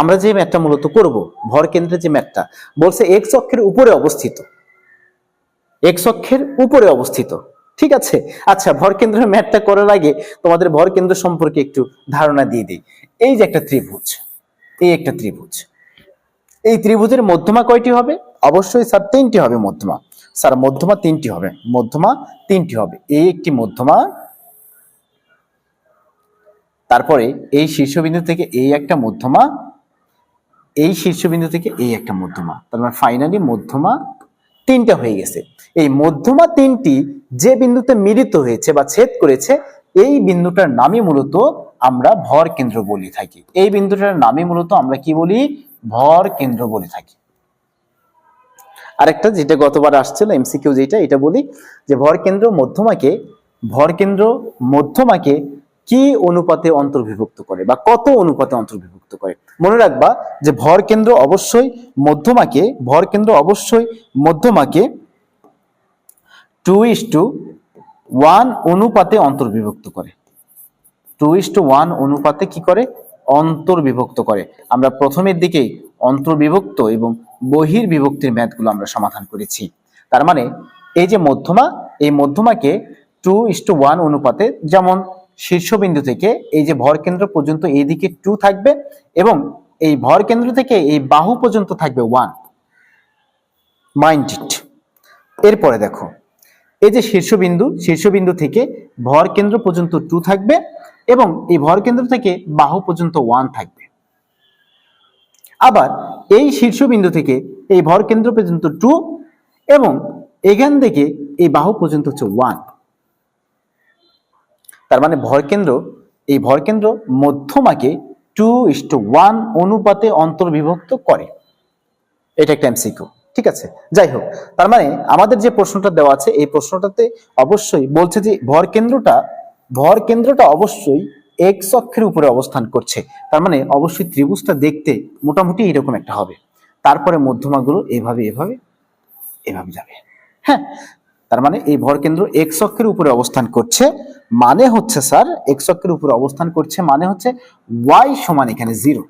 আমরা যে ম্যাথটা মূলত করব, ভর কেন্দ্রের যে ম্যাথটা বলছে এক্স অক্ষের উপরে অবস্থিত। এক্স অক্ষের উপরে অবস্থিত। ঠিক আছে? আচ্ছা ভর কেন্দ্রের ম্যাথটা করার আগে তোমাদের ভর কেন্দ্র সম্পর্কে একটু ধারণা দিয়ে দিই। এই যে একটা ত্রিভুজ, এই একটা ত্রিভুজ। এই ত্রিভুজের মধ্যমা কয়টি হবে? অবশ্যই স্যার তিনটি হবে মধ্যমা। স্যার মধ্যমা তিনটি হবে। মধ্যমা তিনটি হবে। এই একটি মধ্যমা, তারপরে এই শীর্ষবিন্দু থেকে এই একটা মধ্যমা এই শীর্ষবিন্দু থেকে এই একটা মধ্যমা। তার মানে ফাইনালি মধ্যমা তিনটা হয়ে গেছে। এই মধ্যমা তিনটি যে বিন্দুতে মিলিত হয়েছে বা ছেদ করেছে, এই বিন্দুটার নামই মূলত আমরা ভর কেন্দ্র বলি থাকি। এই বিন্দুটার নামই মূলত আমরা কি বলি? ভর কেন্দ্র বলে থাকি। আরেকটা যেটা গতবার আসছিল এমসিকিউ যেটা, এটা বলি যে ভর কেন্দ্র মধ্যমাকে, ভর কেন্দ্র মধ্যমাকে কি অনুপাতে অন্তর্বিভক্ত করে বা কত অনুপাতে অন্তর্বিভক্ত করে? মনে রাখবা যে ভর কেন্দ্র অবশ্যই মধ্যমাকে, ভর কেন্দ্র অবশ্যই মধ্যমাকে টু ইস টু ওয়ান অনুপাতে অন্তর্বিভক্ত করে। টু ইস টু ওয়ান অনুপাতে কি করে? অন্তর্বিভক্ত করে। আমরা প্রথমের দিকেই অন্তর্বিভক্ত এবং বহির বিভক্তির ম্যাথগুলো আমরা সমাধান করেছি। তার মানে এই যে মধ্যমা, এই মধ্যমাকে টু ইস টু ওয়ান অনুপাতে যেমন শীর্ষবিন্দু থেকে এই যে ভর কেন্দ্র পর্যন্ত এই দিকে টু থাকবে এবং এই ভর কেন্দ্র থেকে এই বাহু পর্যন্ত থাকবে ওয়ান মাইন্ড ইট এরপরে দেখো, এই যে শীর্ষবিন্দু শীর্ষবিন্দু থেকে ভর কেন্দ্র পর্যন্ত টু থাকবে এবং এই ভর কেন্দ্র থেকে বাহু পর্যন্ত ওয়ান থাকবে। আবার এই শীর্ষবিন্দু থেকে এই ভর কেন্দ্র পর্যন্ত টু এবং এখান থেকে এই বাহু পর্যন্ত হচ্ছে ওয়ান তার মানে ভর কেন্দ্র, এই ভর কেন্দ্র মধ্যমাকে টু ইস টু ওয়ান অনুপাতে অন্তর্বিভক্ত করে। এটা একটা এমসিকিউ ঠিক আছে? যাই হোক, তার মানে আমাদের যে প্রশ্নটা দেওয়া আছে, এই প্রশ্নটাতে অবশ্যই বলছে যে ভর কেন্দ্রটা ভর কেন্দ্রটা অবশ্যই এক্স অক্ষের উপরে অবস্থান করছে। তার মানে অবশ্যই ত্রিভুজটা দেখতে মোটামুটি এরকম একটা হবে। তারপরে মধ্যমাগুলো এভাবে এভাবে এভাবে যাবে। হ্যাঁ তার মানে এই ভর কেন্দ্র এক্স অক্ষের উপরে অবস্থান করছে। মানে হচ্ছে স্যার এক্স অক্ষের উপরে অবস্থান করছে মানে হচ্ছে ওয়াই সমান এখানে জিরো